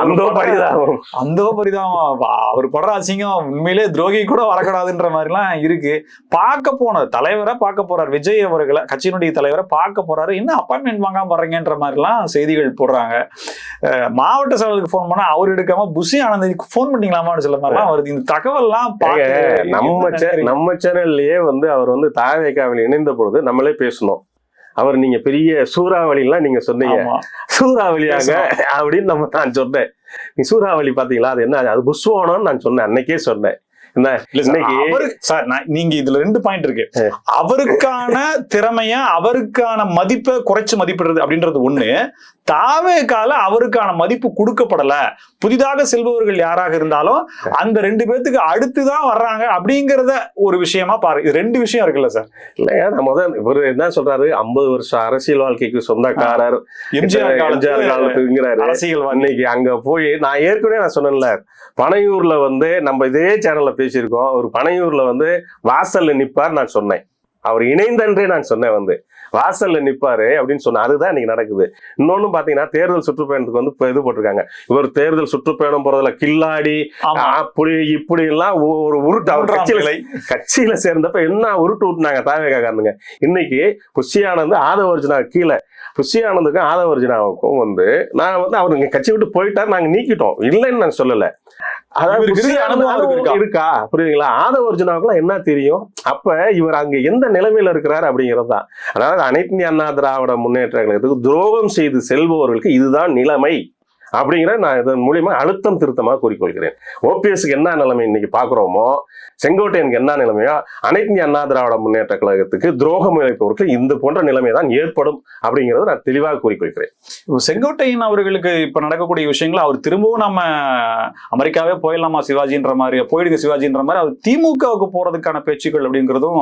[SPEAKER 1] அந்த பரிதாபம்
[SPEAKER 2] அந்த பரிதாபம் அவர் படுற அசிங்கம் உண்மையிலே துரோகி கூட வரக்கூடாதுன்ற மாதிரிலாம் இருக்கு. பார்க்க போன தலைவரை பார்க்க போறாரு. விஜய் அவர்களை கட்சியினுடைய தலைவரை பார்க்க போறாரு. என்ன அப்பாயின்மெண்ட் வாங்காம வர்றீங்கன்ற மாதிரிலாம் செய்திகள் போடுறாங்க. மாவட்ட செயலருக்கு ஃபோன் பண்ணா அவர் எடுக்காம புஷி ஆனந்த் ஃபோன் பண்ணீங்களாமான்னு சொல்ல மாதிரிலாம் வருது. இந்த தகவல்லாம் பார்த்து
[SPEAKER 1] நம்ம? நம்ம சேனல்லயே வந்து அவர் வந்து தாவேக்காவில் இணைந்த பொழுது நம்மளே பேசணும் அவர் நீங்க பெரிய சூறாவளிலாம் நீங்க சொன்னீங்க. சூறாவளியாக அப்படின்னு நம்ம நான் சொன்னேன். நீ சூறாவளி பாத்தீங்களா அது என்ன? அது புஷ்வானம்னு நான் சொன்னேன். அன்னைக்கே சொன்னேன்.
[SPEAKER 2] நீங்க இதுல ரெண்டு பாயிண்ட் இருக்கு. அவருக்கான திறமைய அவருக்கான மதிப்பை குறைச்சு மதிப்பிடுறது அப்படின்றது ஒண்ணு. தாவே கால அவருக்கான மதிப்பு கொடுக்கப்படல. புதிதாக செல்பவர்கள் யாராக இருந்தாலும் அந்த ரெண்டு பேத்துக்கு அடுத்துதான் வர்றாங்க அப்படிங்கறத ஒரு விஷயமா பாரு. இது ரெண்டு விஷயம் இருக்குல்ல சார்?
[SPEAKER 1] இல்லையா நம்ம தான் இவர் என்ன சொல்றாரு? ஐம்பது வருஷம் அரசியல் வாழ்க்கைக்கு சொந்தக்காரர்.
[SPEAKER 2] எம்ஜிஆர்
[SPEAKER 1] காலத்துங்கிறாரு
[SPEAKER 2] அரசியல்வாதி.
[SPEAKER 1] இன்னைக்கு அங்க போய் நான் ஏற்கனவே நான் சொன்னேன்ல பனையூர்ல வந்து நம்ம இதே சேனல்ல பேசியிருக்கோம். ஒரு பனையூர்ல வந்து வாசல்ல நிப்பார் நான் சொன்னேன். அவர் இணைந்தன்றே நான் சொன்னேன் வந்து. வாசல்ல நிப்பாரு அப்படின்னு சொன்ன அதுதான் இன்னைக்கு நடக்குது. இன்னொன்னு பாத்தீங்கன்னா தேர்தல் சுற்றுப்பயணத்துக்கு வந்து இது போட்டிருக்காங்க. இவர் தேர்தல் சுற்றுப்பயணம் போறதுல கில்லாடி அப்படி இப்படி எல்லாம் ஒரு உருட்டு அவர் கட்சியில. கட்சியில சேர்ந்தப்ப என்ன உருட்டு விட்டுனாங்க தாவேகா காரனுங்க இன்னைக்கு புஷி ஆனந்த் ஆதவர்ஜுனா கீழே. புஷி ஆனந்துக்கும் ஆதவர்ஜுனாவுக்கும் வந்து நான் வந்து அவர் கட்சி விட்டு போயிட்டார் நாங்க நீக்கிட்டோம். இல்லைன்னு நான் சொல்லல.
[SPEAKER 2] இருக்க?
[SPEAKER 1] புரியுதுங்களா? ஆதவர்ஜுனாவுக்குலாம் என்ன தெரியும்? அப்ப இவர் அங்க எந்த நிலைமையில இருக்கிறாரு அப்படிங்கிறது தான் அதாவது அனைத்து அண்ணா திராவிட முன்னேற்ற கழகத்துக்கு துரோகம் செய்து செல்பவர்களுக்கு இதுதான் நிலைமை. அப்படிங்கிற நான் இதன் மூலியமா அழுத்தம் திருத்தமாக கூறிக்கொள்கிறேன். ஓபிஎஸ்க்கு என்ன நிலைமை இன்னைக்கு பார்க்குறோமோ செங்கோட்டையனுக்கு என்ன நிலைமையோ அனைத்து அண்ணா திராவிட முன்னேற்ற கழகத்துக்கு துரோகம் இழைப்பவர்களுக்கு இந்த போன்ற நிலைமை தான் ஏற்படும் அப்படிங்கறத நான் தெளிவாக கூறிக்கொள்கிறேன்.
[SPEAKER 2] செங்கோட்டையன் அவர்களுக்கு இப்போ நடக்கக்கூடிய விஷயங்கள் அவர் திரும்பவும் நம்ம அமெரிக்காவே போயிடலாமா சிவாஜின்ற மாதிரி போயிடுங்க சிவாஜின்ற மாதிரி அவர் திமுகவுக்கு போறதுக்கான பேச்சுக்கள் அப்படிங்கிறதும்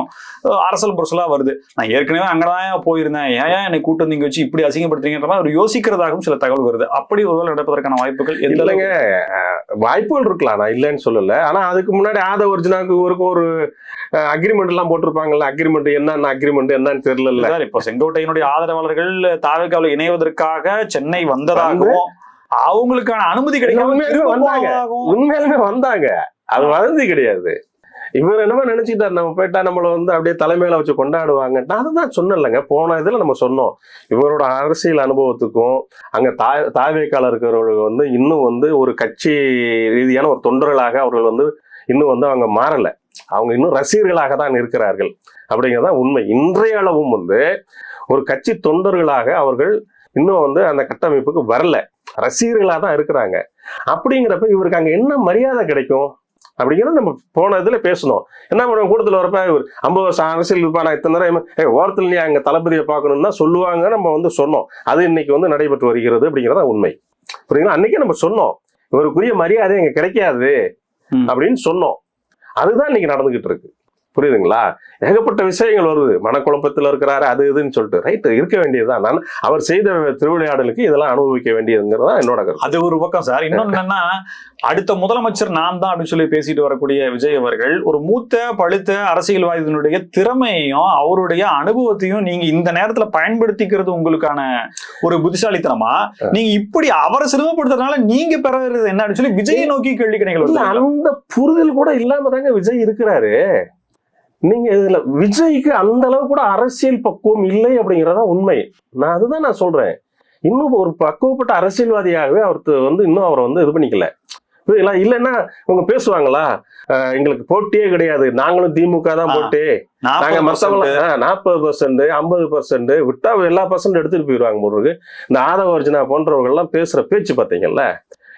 [SPEAKER 2] அரசல் புரசலாக வருது. நான் ஏற்கனவே அங்கதான் போயிருந்தேன். ஏன் ஏன் என்னை கூட்டு வந்து வச்சு இப்படி அசிங்கப்படுத்துறீங்கன்ற மாதிரி அவர் யோசிக்கிறதாகவும் சில தகவல் வருது. அப்படி ஒரு நடப்பதற்கான வாய்ப்புகள்
[SPEAKER 1] இல்லைங்க. வாய்ப்புகள் இருக்கலாம். நான் இல்லைன்னு சொல்லல. ஆனா அதுக்கு முன்னாடி ஆத ஒரிஜினாக்கு ஒரு ஒரு அக்ரிமெண்ட் எல்லாம் போட்டிருப்பாங்கல்ல. அக்ரிமெண்ட் என்னென்ன அக்ரிமெண்ட் என்னன்னு தெரியல
[SPEAKER 2] சார் இப்போ செங்கோட்டையினுடைய ஆதரவாளர்கள் தாவேக்காவில் இணைவதற்காக சென்னை வந்ததாகவும் அவங்களுக்கான அனுமதி கிடைக்காம
[SPEAKER 1] வந்தாங்க. உண்மையாலுமே வந்தாங்க. அது வதந்தி கிடையாது. இவர் என்னமோ நினைச்சிட்டார் நம்ம போயிட்டா நம்மளை வந்து அப்படியே தலைமையில வச்சு கொண்டாடுவாங்க அதுதான் சொன்னேன்லங்க. போன இதுல நம்ம சொன்னோம். இவரோட அரசியல் அனுபவத்துக்கும் அங்க தா தாவேக்கால இருக்கிறவர்கள் வந்து இன்னும் வந்து ஒரு கட்சி ரீதியான ஒரு தொண்டர்களாக அவர்கள் வந்து இன்னும் வந்து அவங்க மாறல. அவங்க இன்னும் ரசிகர்களாக தான் இருக்கிறார்கள். அப்படிங்கிறது தான் உண்மை. இன்றைய அளவும் வந்து ஒரு கட்சி தொண்டர்களாக அவர்கள் இன்னும் வந்து அந்த கட்டமைப்புக்கு வரல. ரசிகர்களாக தான் இருக்கிறாங்க. அப்படிங்கிறப்ப இவருக்கு அங்கே என்ன மரியாதை கிடைக்கும்? அப்படிங்கிறத நம்ம போன இதுல பேசணும். என்ன பண்ணுவோம் கூட்டத்தில் வரப்ப இவர் ஐம்பது வருஷம் அரசியல் இருப்பா நான் இத்தனை நேரம் ஏ ஓரத்தில் நீ அங்க தளபதியை பார்க்கணும்னா சொல்லுவாங்க நம்ம வந்து சொன்னோம். அது இன்னைக்கு வந்து நடைபெற்று வருகிறது அப்படிங்கிறத உண்மை. புரியுங்களா அன்னைக்கே நம்ம சொன்னோம். இவருக்குரிய மரியாதை இங்க கிடைக்காது. அப்படின்னு சொன்னோம். அதுதான் இன்னைக்கு நடந்துகிட்டு இருக்கு. புரியுதுங்களா? ஏகப்பட்ட விஷயங்கள் வருது. மனக்குழப்பத்தில் இருக்கிறாரு அது இதுன்னு சொல்லிட்டு. ரைட் இருக்க வேண்டியதுதான். நான் அவர் செய்த திருவிளையாடலுக்கு இதெல்லாம் அனுபவிக்க வேண்டியதுங்கிறது தான் என்னோட கருத்து.
[SPEAKER 2] அது ஒரு பக்கம் சார். இன்னொன்னு என்னன்னா அடுத்த முதலமைச்சர் நான் தான் அப்படின்னு சொல்லி பேசிட்டு வரக்கூடிய விஜய் அவர்கள் ஒரு மூத்த பழுத்த அரசியல்வாதியினுடைய திறமையையும் அவருடைய அனுபவத்தையும் நீங்க இந்த நேரத்துல பயன்படுத்திக்கிறது உங்களுக்கான ஒரு புத்திசாலித்தனமா? நீங்க இப்படி அவரை சிரமப்படுத்துறதுனால நீங்க பெறது என்ன அப்படின்னு சொல்லி விஜயை நோக்கி கேள்வி வருது
[SPEAKER 1] அந்த புரிதல் கூட இல்லாம தாங்க விஜய் இருக்கிறாரு. நீங்க இதுல விஜய்க்கு அந்த அளவு கூட அரசியல் பக்குவம் இல்லை அப்படிங்கறதா உண்மை. நான் அதுதான் நான் சொல்றேன். இன்னும் ஒரு பக்குவப்பட்ட அரசியல்வாதியாகவே அவருக்கு வந்து இன்னும் அவரை வந்து இது பண்ணிக்கல. புரியுங்களா இல்லைன்னா இவங்க பேசுவாங்களா? எங்களுக்கு போட்டியே கிடையாது. நாங்களும் திமுக தான். போட்டி. நாங்க
[SPEAKER 2] 40%
[SPEAKER 1] மத்தவங்க நாற்பது பர்சன்ட் ஐம்பது பர்சன்ட் விட்டா எல்லா பர்சன்ட் எடுத்துட்டு போயிடுவாங்க போடுறது இந்த ஆதவ அர்ஜுனா போன்றவர்கள் எல்லாம் பேசுற பேச்சு பாத்தீங்கல்ல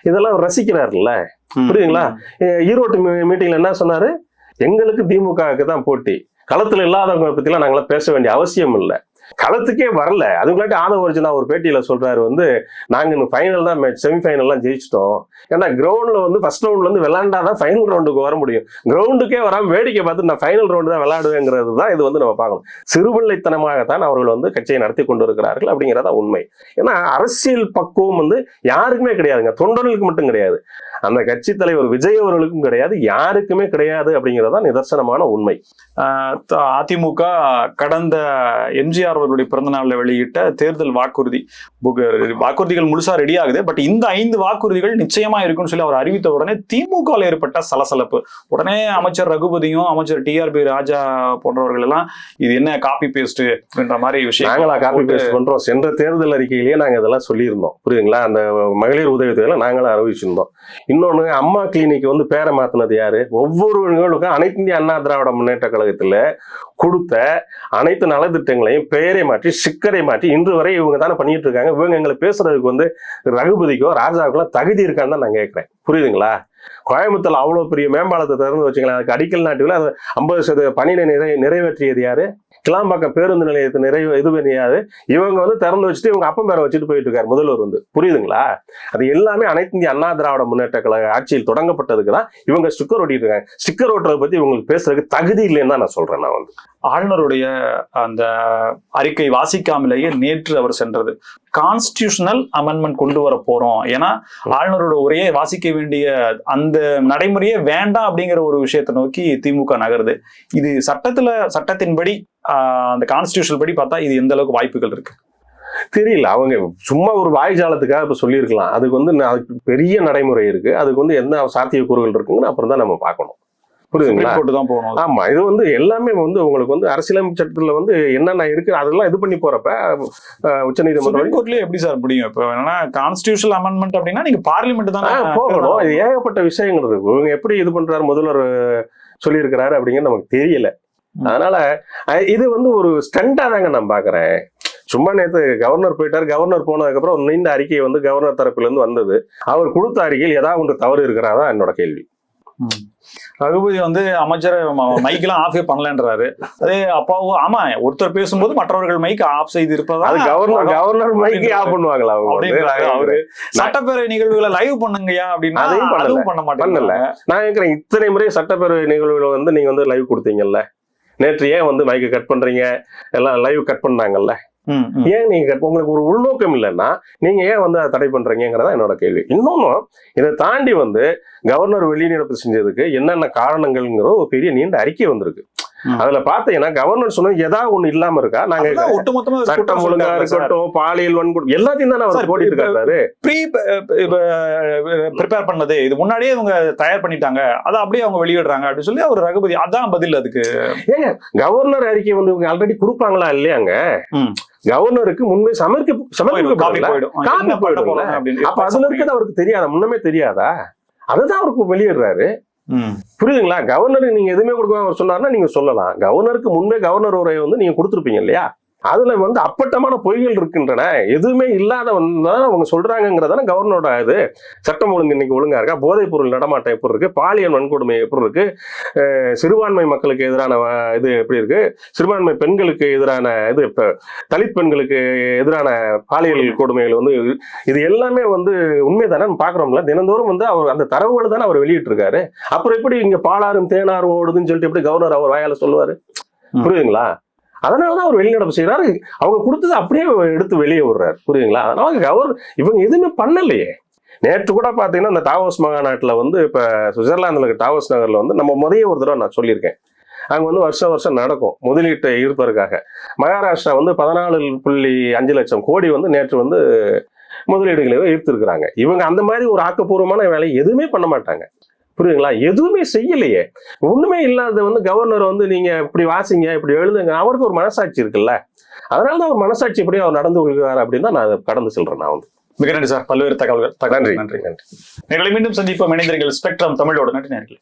[SPEAKER 1] இதெல்லாம் ரசிக்கிறாருல்ல? அஹ் ஈரோட்டு மீட்டிங்ல என்ன சொன்னாரு? எங்களுக்கு திமுகவுக்கு தான் போட்டி. களத்துல இல்லாதவங்க பற்றிலாம் நாங்களாம் பேச வேண்டிய அவசியம் இல்லை களத்துக்கே வரல. அதுக்குள்ளாட்டி ஆதவ அர்ஜுனா ஒரு பேட்டியில சொல்றாரு வந்து நாங்க இன்னும் ஃபைனல் தான் மேட்ச் செமிஃபைனல்லாம் ஜெயிச்சிட்டோம். ஏன்னா கிரவுண்ட்ல வந்து ஃபர்ஸ்ட் ரவுண்ட்ல இருந்து விளையாண்டாதான் ஃபைனல் ரவுண்டுக்கு வர முடியும். கிரவுண்டுக்கே வராம வேடிக்கை பார்த்து நான் ஃபைனல் ரவுண்டு தான் விளையாடுவேங்கிறது தான் இது வந்து நம்ம பார்க்கணும். சிறுபிள்ளைத்தனமாகத்தான் அவர்கள் வந்து கட்சியை நடத்தி கொண்டு இருக்கிறார்கள் அப்படிங்கிறதா உண்மை. ஏன்னா அரசியல் பக்குவம் வந்து யாருக்குமே கிடையாதுங்க. தொண்டர்களுக்கு மட்டும் கிடையாது. அந்த கட்சி தலைவர் விஜய் அவர்களுக்கும் கிடையாது. யாருக்குமே கிடையாது அப்படிங்கிறதா நிதர்சனமான உண்மை.
[SPEAKER 2] ஆஹ் அதிமுக கடந்த எம்ஜிஆர் எம்ஜிஆர் அவர்களுடைய பிறந்த நாள்ல வெளியிட்ட தேர்தல் வாக்குறுதி. வாக்குறுதிகள் முழுசா ரெடி ஆகுது. பட் இந்த ஐந்து வாக்குறுதிகள் நிச்சயமா இருக்கும்னு சொல்லி அவர் அறிவித்த உடனே திமுக ஏற்பட்ட சலசலப்பு. உடனே அமைச்சர் ரகுபதியும் அமைச்சர் டிஆர்பி ராஜா போன்றவர்கள் எல்லாம் இது என்ன காப்பி பேஸ்ட் அப்படின்ற மாதிரி விஷயம்
[SPEAKER 1] நாங்களா காப்பி பேஸ்ட் பண்றோம். சென்ற தேர்தல் அறிக்கையிலேயே நாங்க இதெல்லாம் சொல்லியிருந்தோம். புரியுதுங்களா? அந்த மகளிர் உதவித்தொகையில நாங்களும் அறிவிச்சிருந்தோம். இன்னொன்னு அம்மா கிளினிக் வந்து பேரை மாத்தினது யாரு? ஒவ்வொரு நிகழ்வுக்கும் அனைத்து இந்திய அண்ணா திராவிட முன்னேற்ற கழகத்துல கொடுத்த அனைத்து நலத்திட்டங்களையும் பெயரை மாற்றி சிக்கரை மாற்றி இன்று வரை இவங்க தானே பண்ணிட்டு இருக்காங்க. இவங்க எங்களை பேசுறதுக்கு வந்து ரகுபதிக்கோ ராஜாவுக்கோ தகுதி இருக்கான்னு தான் நான் கேட்கிறேன். புரியுதுங்களா? கோயம்புத்தூர்ல அவ்வளவு பெரிய மேம்பாலத்தை திறந்து வச்சுக்கலாம் அதுக்கு அடிக்கல் நாட்டுல அது ஐம்பது சதவீத பணியினை நிறை நிறைவேற்றியது யாரு? கிளாம்பாக்கம் பேருந்து நிலையத்தை நிறைவு இது பண்ணியாது இவங்க வந்து திறந்து வச்சுட்டு இவங்க அப்பம் பேரை வச்சுட்டு போயிட்டு இருக்காரு முதல்வர் வந்து. புரியுதுங்களா? அது எல்லாமே அனைத்து இந்திய அண்ணா திராவிட முன்னேற்ற கழக ஆட்சியில் தொடங்கப்பட்டதுக்கு தான் இவங்க ஸ்டிக்கர் ஒட்டிட்டு இருக்காங்க. ஸ்டிக்கர் ஓட்டுறதை பத்தி இவங்களுக்கு பேசுறதுக்கு தகுதி இல்லைன்னு தான் நான் சொல்றேன் நான் வந்து.
[SPEAKER 2] ஆளுநருடைய அந்த அறிக்கை வாசிக்காமலேயே நேற்று அவர் சென்றது. கான்ஸ்டியூஷனல் அமெண்ட்மெண்ட் கொண்டு வர போறோம். ஏன்னா ஆளுநரோட உரையை வாசிக்க வேண்டிய அந்த நடைமுறையே வேண்டாம் அப்படிங்கிற ஒரு விஷயத்தை நோக்கி திமுக நகருது. இது சட்டத்துல சட்டத்தின்படி அந்த கான்ஸ்டியூஷன் படி பார்த்தா இது எந்த அளவுக்கு வாய்ப்புகள் இருக்கு?
[SPEAKER 1] தெரியல. அவங்க சும்மா ஒரு வாய்ஜாலத்துக்காக இப்ப சொல்லியிருக்கலாம். அதுக்கு வந்து அதுக்கு பெரிய நடைமுறை இருக்கு. அதுக்கு வந்து என்ன சாத்தியக்கூறுகள் இருக்குங்கன்னு அப்புறம் தான் நம்ம பார்க்கணும். புரியுதுங்களா
[SPEAKER 2] தான் போகணும்.
[SPEAKER 1] ஆமா இது வந்து எல்லாமே வந்து உங்களுக்கு வந்து அரசியலமைப்பு சட்டத்துல வந்து என்னென்ன இருக்கு அதெல்லாம் இது பண்ணி போறப்ப உச்ச நீதிமன்றம்
[SPEAKER 2] சுப்ரீம் கோர்ட்லயே எப்படி சார் முடியும்? இப்போ என்னன்னா கான்ஸ்டியூஷனல் அமெண்ட்மெண்ட் அப்படின்னா நீங்க பார்லிமெண்ட் தானே
[SPEAKER 1] போகணும். இது ஏகப்பட்ட விஷயங்கள் இருக்கு. இவங்க எப்படி இது பண்றாரு முதல்வர் சொல்லியிருக்கிறாரு அப்படிங்கிறது நமக்கு தெரியல. அதனால இது வந்து ஒரு ஸ்டண்டா தாங்க நான் பாக்குறேன். சும்மா நேத்து கவர்னர் போயிட்டாரு. கவர்னர் போனதுக்கு அப்புறம் ஒரு நீண்ட அறிக்கை வந்து கவர்னர் தரப்புல இருந்து வந்தது. அவர் கொடுத்த அறிக்கையில் ஏதாவது ஒன்று தவறு இருக்கிறாதான் என்னோட கேள்வி.
[SPEAKER 2] ரகுபதி வந்து அமைச்சர் மைக்கெல்லாம் ஆஃபே பண்ணலன்றாரு. அதே அப்பாவும் ஆமா ஒருத்தர் பேசும்போது மற்றவர்கள் மைக் ஆஃப் செய்து இருப்பதா?
[SPEAKER 1] கவர்னர் கவர்னர் மைக்கே ஆஃப் பண்ணுவாங்களா?
[SPEAKER 2] அவரு. சட்டப்பேரவை நிகழ்வுகளை லைவ் பண்ணுங்கய்யா அப்படின்னா
[SPEAKER 1] அதையும்
[SPEAKER 2] பண்ண. மாட்டாங்க
[SPEAKER 1] நான் கேட்கிறேன் இத்தனை முறை சட்டப்பேரவை நிகழ்வுகளை வந்து நீங்க வந்து லைவ் கொடுத்தீங்கல்ல? நேற்று ஏன் வந்து மைக்கை கட் பண்றீங்க? எல்லாம் லைவ் கட் பண்ணாங்கல்ல. ஏன் நீங்க உங்களுக்கு ஒரு உள்நோக்கம் இல்லைன்னா நீங்க ஏன் வந்து அதை தடை பண்றீங்கிறதா என்னோட கேள்வி. இன்னொன்னு இதை தாண்டி வந்து கவர்னர் வெளிநடப்பு செஞ்சதுக்கு என்னென்ன காரணங்கள்ங்கிற ஒரு பெரிய நீண்ட அறிக்கை வந்திருக்கு. அதுல பாத்தீங்கன்னா கவர்னர் சொன்னது ஏதாவது ஒண்ணு இல்லாம இருக்கா? நாங்க
[SPEAKER 2] ஒட்டுமொத்தமா
[SPEAKER 1] சட்டம் ஒழுங்கா. இருக்கட்டும் பாலியல் வன்கொடுமை எல்லாத்தையும் தானே அவர்
[SPEAKER 2] இப்ப-
[SPEAKER 1] இருக்காரு?
[SPEAKER 2] ப்ரீ ப்ரிப்பேர் பண்ணது இது முன்னாடியே இவங்க தயார் பண்ணிட்டாங்க அதை அப்படியே அவங்க வெளியிடுறாங்க அப்படின்னு சொல்லி அவர் ரகுபதி அதான் பதில் அதுக்கு.
[SPEAKER 1] கவர்னர் அறிக்கை வந்து இவங்க ஆல்ரெடி கொடுப்பாங்களா இல்லையாங்க. கவர்னருக்கு முன்பே சமர்க்க
[SPEAKER 2] அப்படின்னு
[SPEAKER 1] அப்ப அதுல இருக்கிறது அவருக்கு தெரியாதா? முன்னமே தெரியாதா? அதுதான் அவருக்கு வெளியிடுறாரு. புரியுதுங்களா? கவர்னருக்கு நீங்க எதுவுமே கொடுக்காம அவர் சொன்னார்னா நீங்க சொல்லலாம். கவர்னருக்கு முன்பே கவர்னர் உரையை வந்து நீங்க கொடுத்துருப்பீங்க இல்லையா? அதுல வந்து அப்பட்டமான பொய்கள் இருக்கின்றன. எதுவுமே இல்லாத தான் அவங்க சொல்றாங்கிறதான கவர்னரோட இது. சட்டம் ஒழுங்கு இன்னைக்கு ஒழுங்கா இருக்கா? போதைப் பொருள் நடமாட்டம் எப்படி இருக்கு? பாலியல் வன்கொடுமை எப்படி இருக்கு? அஹ் சிறுபான்மை மக்களுக்கு எதிரான இது எப்படி இருக்கு? சிறுபான்மை பெண்களுக்கு எதிரான இது இப்ப தலித் பெண்களுக்கு எதிரான பாலியல் கொடுமைகள் வந்து இது- எல்லாமே வந்து உண்மைதானே பாக்குறோம்ல தினந்தோறும் வந்து அவர் அந்த தரவுகளை தானே அவர் வெளியிட்டு இருக்காரு அப்புறம் எப்படி இங்க பாலாறும் தேனாரும் ஓடுதுன்னு சொல்லிட்டு எப்படி கவர்னர் அவர் வாயால சொல்லுவாரு. புரியுதுங்களா? அதனாலதான் அவர் வெளிநடப்பு செய்கிறாரு அவங்க கொடுத்தது அப்படியே எடுத்து வெளியே விடுறாரு. புரியுங்களா அதனால கவர் இவங்க எதுவுமே பண்ணலையே. நேற்று கூட பார்த்தீங்கன்னா இந்த டாவோஸ் மாநாட்டுல வந்து இப்போ சுவிட்சர்லாந்தில் இருக்க டாவோஸ் நகரில் வந்து நம்ம முதைய ஒரு தடவை நான் சொல்லியிருக்கேன். அங்கே வந்து வருஷம் வருஷம் நடக்கும் முதலீட்டை ஈர்ப்பதற்காக. மகாராஷ்டிரா வந்து பதினாலு புள்ளி அஞ்சு லட்சம் கோடி வந்து நேற்று வந்து முதலீடுகளை ஈர்த்திருக்கிறாங்க. இவங்க அந்த மாதிரி ஒரு ஆக்கப்பூர்வமான வேலை எதுவுமே பண்ண மாட்டாங்க. புரியுதுங்களா? எதுவுமே செய்யலையே. ஒண்ணுமே இல்லாத வந்து கவர்னர் வந்து நீங்க இப்படி வாசிங்க இப்படி எழுதுங்க. அவருக்கு ஒரு மனசாட்சி இருக்குல்ல. அதனால தான் அவர் மனசாட்சி எப்படி அவர் நடந்து கொள்கிறார் அப்படின்னு தான் நான் கடந்து செல்றேன் நான் வந்து.
[SPEAKER 2] மிக நன்றி சார். பல்வேறு தகவல்கள்.
[SPEAKER 1] நன்றி.
[SPEAKER 2] நன்றி.
[SPEAKER 1] நன்றி.
[SPEAKER 2] மீண்டும் சந்திப்போம். இணைந்திருங்கள். ஸ்பெக்ட்ரம் தமிழோட. நன்றி நேர்களே.